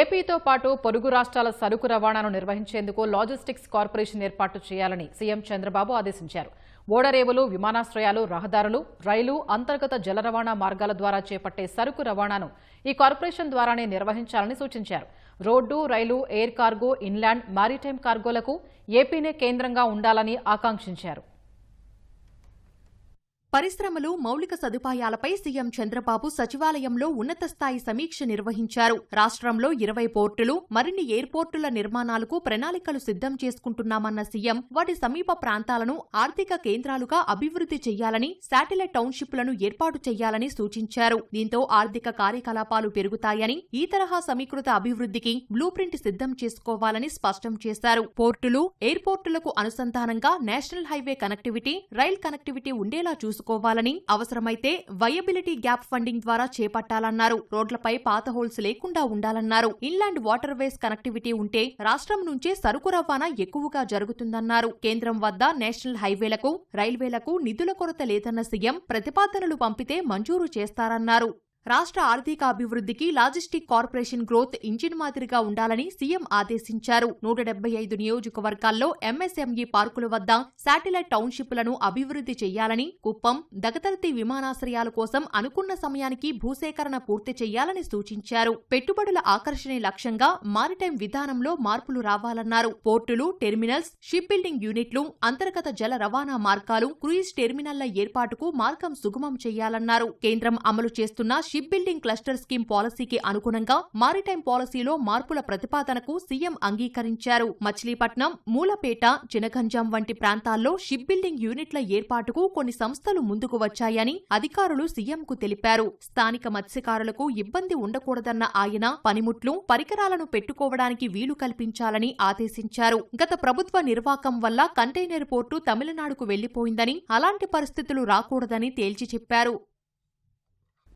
ఏపీతో పాటు పొరుగు రాష్ట్రాల సరుకు రవాణాను నిర్వహించేందుకు లాజిస్టిక్స్ కార్పొరేషన్ ఏర్పాటు చేయాలని సీఎం చంద్రబాబు ఆదేశించారు. ఓడరేవులు విమానాశ్రయాలు రహదారులు రైలు అంతర్గత జల రవాణా మార్గాల ద్వారా చేపట్టే సరుకు రవాణాను ఈ కార్పొరేషన్ ద్వారానే నిర్వహించాలని సూచించారు. Road rail air cargo inland maritime కార్గోలకు ఏపీనే కేంద్రంగా ఉండాలని ఆకాంక్షించారు. పరిశ్రమలు మౌలిక సదుపాయాలపై సీఎం చంద్రబాబు సచివాలయంలో ఉన్నత స్థాయి సమీక్ష నిర్వహించారు. రాష్ట్రంలో ఇరవై పోర్టులు మరిన్ని ఎయిర్పోర్టుల నిర్మాణాలకు ప్రణాళికలు సిద్ధం చేసుకుంటున్నామన్న సీఎం వాటి సమీప ప్రాంతాలను ఆర్థిక కేంద్రాలుగా అభివృద్ధి చేయాలని శాటిలైట్ టౌన్షిప్లను ఏర్పాటు చేయాలని సూచించారు. దీంతో ఆర్థిక కార్యకలాపాలు పెరుగుతాయని ఈ తరహా సమీకృత అభివృద్ధికి బ్లూ ప్రింట్ సిద్ధం చేసుకోవాలని స్పష్టం చేశారు. పోర్టులు ఎయిర్పోర్టులకు అనుసంధానంగా national highway connectivity rail connectivity ఉండేలా చూసుకోవాలని అవసరమైతే వయబిలిటీ గ్యాప్ ఫండింగ్ ద్వారా చేపట్టాలన్నారు. రోడ్లపై పాత హోల్స్ లేకుండా ఉండాలన్నారు. ఇన్లాండ్ వాటర్ వేస్ కనెక్టివిటీ ఉంటే రాష్ట్రం నుంచే సరుకు రవాణా ఎక్కువగా జరుగుతుందన్నారు. కేంద్రం వద్ద నేషనల్ హైవేలకు రైల్వేలకు నిధుల కొరత లేదన్న సీఎం ప్రతిపాదనలు పంపితే మంజూరు చేస్తారన్నారు. రాష్ట్ర ఆర్థికాభివృద్ధికి లాజిస్టిక్ కార్పొరేషన్ గ్రోత్ ఇంజిన్ మాదిరిగా ఉండాలని సీఎం ఆదేశించారు. నూట డెబ్బై ఐదు నియోజకవర్గాల్లో ఎంఎస్ఎంఈ పార్కుల వద్ద శాటిలైట్ టౌన్షిప్లను అభివృద్ధి చేయాలని కుప్పం దగతర్తి విమానాశ్రయాల కోసం అనుకున్న సమయానికి భూసేకరణ పూర్తి చేయాలని సూచించారు. పెట్టుబడుల ఆకర్షణే లక్ష్యంగా మారిటైమ్ విధానంలో మార్పులు రావాలన్నారు. పోర్టులు టెర్మినల్స్ షిప్ బిల్డింగ్ యూనిట్లు అంతర్గత జల రవాణా మార్గాలు క్రూయిజ్ టెర్మినల్ల ఏర్పాటుకు మార్గం సుగమం చేయాలన్నారు. కేంద్రం అమలు చేస్తున్న షిప్ బిల్డింగ్ క్లస్టర్ స్కీమ్ పాలసీకి అనుగుణంగా మారిటైమ్ పాలసీలో మార్పుల ప్రతిపాదనకు సీఎం అంగీకరించారు. మచిలీపట్నం మూలపేట చినగంజాం వంటి ప్రాంతాల్లో షిప్ బిల్డింగ్ యూనిట్ల ఏర్పాటుకు కొన్ని సంస్థలు ముందుకు వచ్చాయని అధికారులు సీఎంకు తెలిపారు. స్థానిక మత్స్యకారులకు ఇబ్బంది ఉండకూడదన్న ఆయన పనిముట్లు పరికరాలను పెట్టుకోవడానికి వీలు కల్పించాలని ఆదేశించారు. గత ప్రభుత్వ నిర్వాకం వల్ల కంటైనర్ పోర్టు తమిళనాడుకు వెళ్ళిపోయిందని అలాంటి పరిస్థితులు రాకూడదని తేల్చి చెప్పారు.